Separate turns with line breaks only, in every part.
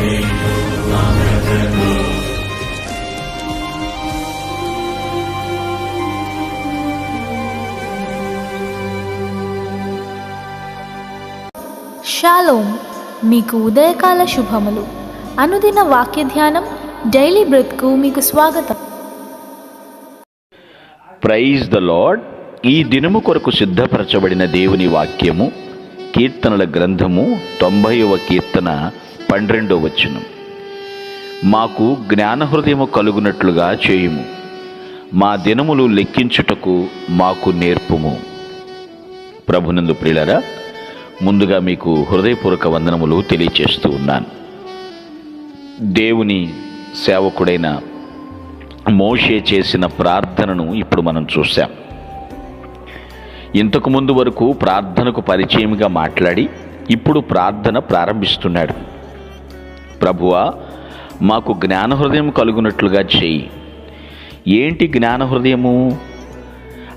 Shalom మీకు ఉదయకాల శుభములు. అనుదిన వాక్య ధ్యానం డైలీ బ్రత్కు మీకు స్వాగతం.
ప్రైజ్ ద లాడ్ ఈ దినము కొరకు సిద్ధపరచబడిన దేవుని వాక్యము కీర్తనల గ్రంథము తొంభైవ కీర్తన పన్నెండో వచనం. మాకు జ్ఞాన హృదయము కలుగునట్లుగా చేయుము. మా దినములు లెక్కించుటకు మాకు నేర్పుము. ప్రభునందు ప్రియులరా ముందుగా మీకు హృదయపూర్వక వందనములు తెలియచేస్తూ ఉన్నాను. దేవుని సేవకుడైన మోషే చేసిన ప్రార్థనను ఇప్పుడు మనం చూసాం ఇంతకు ముందు వరకు ప్రార్థనకు పరిచయంగా మాట్లాడి ఇప్పుడు ప్రార్థన ప్రారంభిస్తున్నాడు. ప్రభువా మాకు జ్ఞాన హృదయం కలుగునట్లుగా చేయి. ఏంటి జ్ఞాన హృదయము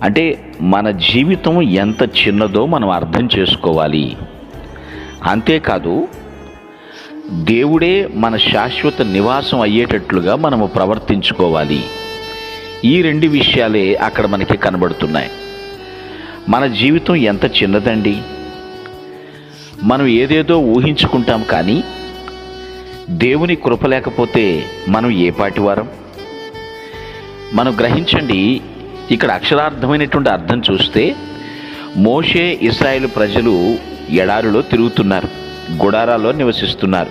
అంటే మన జీవితం ఎంత చిన్నదో మనం అర్థం చేసుకోవాలి. అంతేకాదు దేవుడే మన శాశ్వత నివాసం అయ్యేటట్లుగా మనము ప్రవర్తించుకోవాలి. ఈ రెండు విషయాలే అక్కడ మనకి కనబడుతున్నాయి. మన జీవితం ఎంత చిన్నదండి? మనం ఏదేదో ఊహించుకుంటాం కానీ దేవుని కృప లేకపోతే మనం ఏ పాటి వారం? మనం గ్రహించండి ఇక్కడ అక్షరార్థమైనటువంటి అర్థం చూస్తే మోషే ఇస్రాయేల్ ప్రజలు ఎడారిలో తిరుగుతున్నారు గుడారాలో నివసిస్తున్నారు.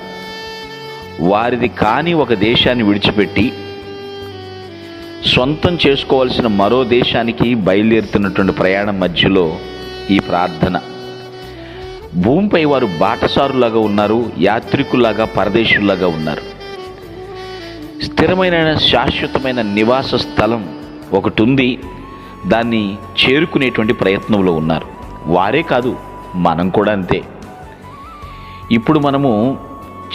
వారిది కాని ఒక దేశాన్ని విడిచిపెట్టి సొంతం చేసుకోవాల్సిన మరో దేశానికి బయలుదేరుతున్నటువంటి ప్రయాణం మధ్యలో ఈ ప్రార్థన. భూమిపై వారు బాటసారులాగా ఉన్నారు యాత్రికుల్లాగా పరదేశులాగా ఉన్నారు. స్థిరమైన శాశ్వతమైన నివాస స్థలం ఒకటి ఉంది దాన్ని చేరుకునేటువంటి ప్రయత్నంలో ఉన్నారు. వారే కాదు మనం కూడా అంతే. ఇప్పుడు మనము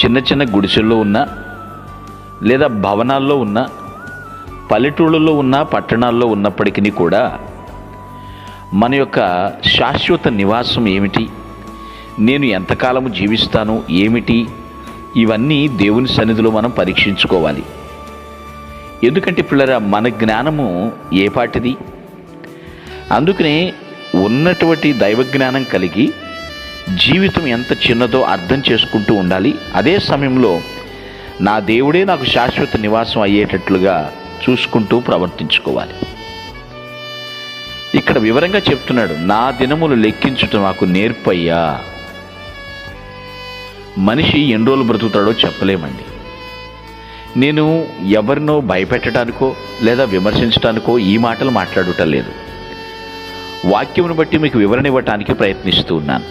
చిన్న చిన్న గుడిసెల్లో ఉన్న లేదా భవనాల్లో ఉన్న పల్లెటూళ్ళలో ఉన్న పట్టణాల్లో ఉన్నప్పటికీ కూడా మన యొక్క శాశ్వత నివాసం ఏమిటి? నేను ఎంతకాలము జీవిస్తాను ఏమిటి? ఇవన్నీ దేవుని సన్నిధిలో మనం పరీక్షించుకోవాలి. ఎందుకంటే పిల్లరా మన జ్ఞానము ఏపాటిది అందుకనే ఉన్నటువంటి దైవ జ్ఞానం కలిగి జీవితం ఎంత చిన్నదో అర్థం చేసుకుంటూ ఉండాలి. అదే సమయంలో నా దేవుడే నాకు శాశ్వత నివాసం అయ్యేటట్లుగా చూసుకుంటూ ప్రవర్తించుకోవాలి. ఇక్కడ వివరంగా చెప్తున్నాడు నా దినములు లెక్కించుట నాకు నేర్పయ్యా. మనిషి ఎన్ని రోజులు బ్రతుకుతాడో చెప్పలేమండి. నేను ఎవరినో భయపెట్టడానికో లేదా విమర్శించడానికో ఈ మాటలు మాట్లాడటం లేదు. వాక్యమును బట్టి మీకు వివరణ ఇవ్వటానికి ప్రయత్నిస్తూ ఉన్నాను.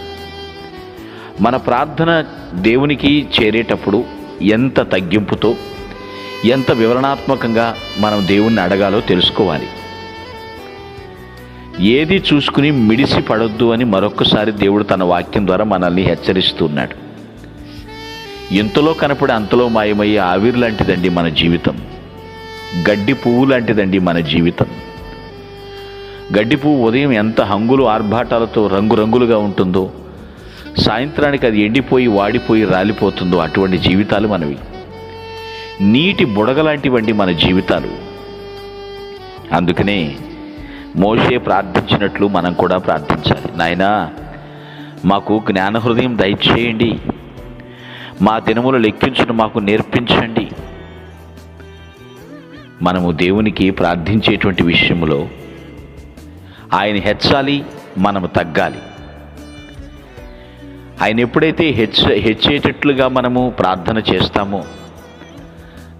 మన ప్రార్థన దేవునికి చేరేటప్పుడు ఎంత తగ్గింపుతో ఎంత వివరణాత్మకంగా మనం దేవుణ్ణి అడగాలో తెలుసుకోవాలి. ఏది చూసుకుని మిడిసి పడొద్దు అని మరొక్కసారి దేవుడు తన వాక్యం ద్వారా మనల్ని హెచ్చరిస్తున్నాడు ఇంతలో కనపడే అంతలో మాయమయ్యే ఆవిరి లాంటిదండి మన జీవితం. గడ్డి పువ్వు లాంటిదండి మన జీవితం. గడ్డి పువ్వు ఉదయం ఎంత హంగులు ఆర్భాటాలతో రంగురంగులుగా ఉంటుందో సాయంత్రానికి అది ఎండిపోయి వాడిపోయి రాలిపోతుందో అటువంటి జీవితాలు మనవి. నీటి బుడగ లాంటివండి మన జీవితాలు. అందుకనే మోషే ప్రార్థించినట్లు మనం కూడా ప్రార్థించాలి. నాయనా మాకు జ్ఞాన హృదయం దయచేయండి. మా దినములు లెక్కించును మాకు నేర్పించండి. మనము దేవునికి ప్రార్థించేటువంటి విషయంలో ఆయన హెచ్చాలి మనము తగ్గాలి. ఆయన ఎప్పుడైతే హెచ్చ హెచ్చేటట్లుగా మనము ప్రార్థన చేస్తామో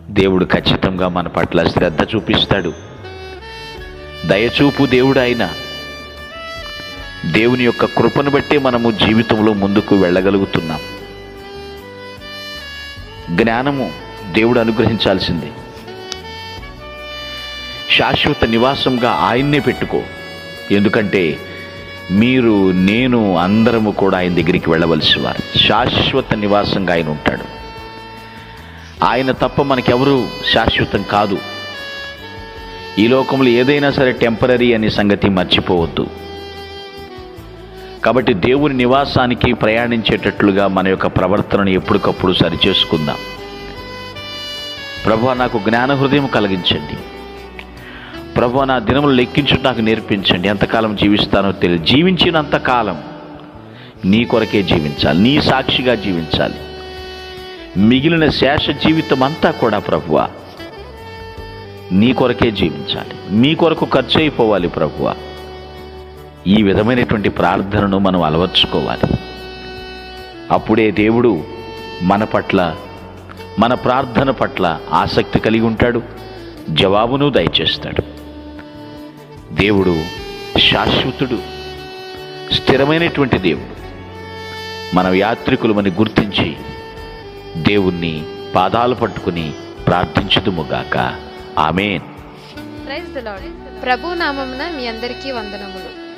దేవుడు ఖచ్చితంగా మన పట్ల శ్రద్ధ చూపిస్తాడు. దయచూపు దేవుడు ఆయన. దేవుని యొక్క కృపను బట్టే మనము జీవితంలో ముందుకు వెళ్ళగలుగుతున్నాం. జ్ఞానము దేవుడు అనుగ్రహించాల్సింది. శాశ్వత నివాసంగా ఆయన్నే పెట్టుకో. ఎందుకంటే మీరు నేను అందరము కూడా ఆయన దగ్గరికి వెళ్ళవలసి వారు. శాశ్వత నివాసంగా ఆయన ఉంటాడు. ఆయన తప్ప మనకెవరూ శాశ్వతం కాదు. ఈ లోకంలో ఏదైనా సరే టెంపరీ అనే సంగతి మర్చిపోవద్దు. కాబట్టి దేవుని నివాసానికి ప్రయాణించేటట్లుగా మన యొక్క ప్రవర్తనను ఎప్పటికప్పుడు సరిచేసుకుందాం. ప్రభు నాకు జ్ఞాన హృదయం కలిగించండి. ప్రభు నా దినములు లెక్కించుట నాకు నేర్పించండి. ఎంతకాలం జీవిస్తానో తెలియదు జీవించినంత కాలం నీ కొరకే జీవించాలి నీ సాక్షిగా జీవించాలి. మిగిలిన శేష జీవితం అంతా కూడా ప్రభువా నీ కొరకే జీవించాలి. మీ కొరకు ఖర్చు అయిపోవాలి ప్రభువా. ఈ విధమైనటువంటి ప్రార్థనను మనం అలవర్చుకోవాలి. అప్పుడే దేవుడు మన పట్ల మన ప్రార్థన పట్ల ఆసక్తి కలిగి ఉంటాడు జవాబును దయచేస్తాడు. దేవుడు శాశ్వతుడు స్థిరమైనటువంటి దేవుడు. మన యాత్రికులమని గుర్తించి దేవుణ్ణి పాదాలు పట్టుకుని ప్రార్థించుదుముగాక. ఆమెన్.
ప్రభు నామమున మీ అందరికీ వందనములు.